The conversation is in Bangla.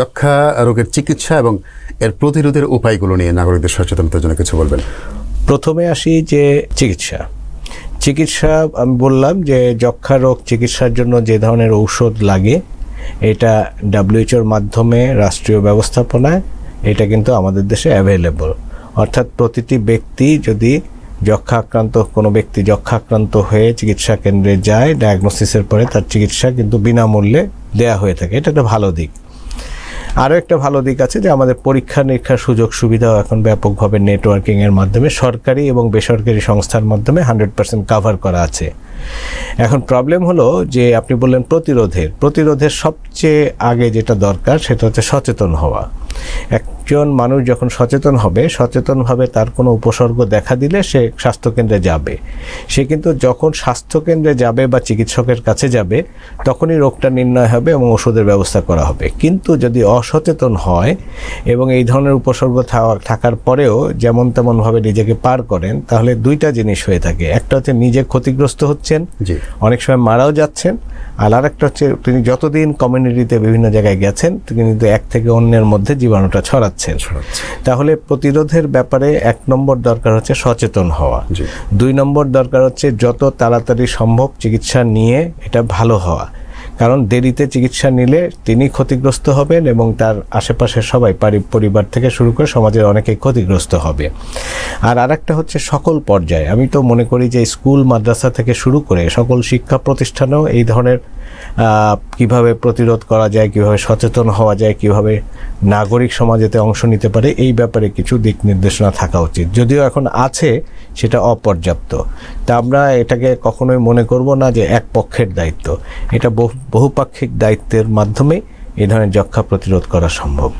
যক্ষা রোগের চিকিৎসা এবং এর প্রতিরোধের উপায়গুলো নিয়ে নাগরিকদের সচেতনতার জন্য কিছু বলবেন। প্রথমে আসি যে চিকিৎসা। চিকিৎসা, আমি বললাম যে যক্ষা রোগ চিকিৎসার জন্য যে ধরনের ঔষধ লাগে, এটা ডাব্লিউএইচওর মাধ্যমে, রাষ্ট্রীয় ব্যবস্থাপনায়, এটা কিন্তু আমাদের দেশে অ্যাভেলেবল অর্থাৎ প্রতিটি ব্যক্তি যদি যক্ষা আক্রান্ত কোনো ব্যক্তি যক্ষা আক্রান্ত হয়ে চিকিৎসা কেন্দ্রে যায় ডায়াগনোসিসের পরে তার চিকিৎসা কিন্তু বিনামূল্যে দেয়া হয়ে থাকে। এটা একটা ভালো দিক। আরও একটা ভালো দিক আছে যে আমাদের পরীক্ষা নিরীক্ষার সুযোগ সুবিধাও এখন ব্যাপকভাবে নেটওয়ার্কিংয়ের মাধ্যমে সরকারি এবং বেসরকারি সংস্থার মাধ্যমে হান্ড্রেড পার্সেন্ট কাভার করা আছে। এখন প্রবলেম হলো যে আপনি বললেন প্রতিরোধের। প্রতিরোধের সবচেয়ে আগে যেটা দরকার সেটা হচ্ছে সচেতন হওয়া। একজন মানুষ যখন সচেতন হবে, সচেতনভাবে তার কোনো উপসর্গ দেখা দিলে সে স্বাস্থ্যকেন্দ্রে যাবে। সে কিন্তু যখন স্বাস্থ্যকেন্দ্রে যাবে বা চিকিৎসকের কাছে যাবে, তখনই রোগটা নির্ণয় হবে এবং ওষুধের ব্যবস্থা করা হবে। কিন্তু যদি অসচেতন হয় এবং এই ধরনের উপসর্গ থাকা- থাকার পরেও যেমন তেমনভাবে নিজেকে পার করেন, তাহলে দুইটা জিনিস হয়ে থাকে। একটা হচ্ছে নিজে ক্ষতিগ্রস্ত হচ্ছেন অনেক সময় মারাও যাচ্ছেন আর আরেকটা হচ্ছে তিনি যতদিন কমিউনিটিতে বিভিন্ন জায়গায় গেছেন তিনি কিন্তু এক থেকে অন্যের মধ্যে জীবাণুটা ছড়াচ্ছেন। তাহলে প্রতিরোধের ব্যাপারে এক নম্বর দরকার হচ্ছে সচেতন হওয়া। দুই নম্বর দরকার হচ্ছে যত তাড়াতাড়ি সম্ভব চিকিৎসা নিয়ে এটা ভালো হওয়া। কারণ দেরিতে চিকিৎসা নিলে তিনি ক্ষতিগ্রস্ত হবেন এবং তার আশেপাশের সবাই পারি- পরিবার থেকে শুরু করে সমাজের অনেকে ক্ষতিগ্রস্ত হবে। আর আরেকটা হচ্ছে সকল পর্যায়ে। আমি তো মনে করি যে স্কুল, মাদ্রাসা থেকে শুরু করে সকল শিক্ষা প্রতিষ্ঠানেও এই ধরনের কীভাবে প্রতিরোধ করা যায়, কীভাবে সচেতন হওয়া যায়, কীভাবে নাগরিক সমাজেতে অংশ নিতে পারে, এই ব্যাপারে কিছু দিক নির্দেশনা থাকা উচিত। যদিও এখন আছে, সেটা অপর্যাপ্ত। তা আমরা এটাকে কখনোই মনে করব না যে এক পক্ষের দায়িত্ব। এটা বহু- বহুপাক্ষিক দায়িত্বের মাধ্যমে এ ধরনের যক্ষা প্রতিরোধ করা সম্ভব।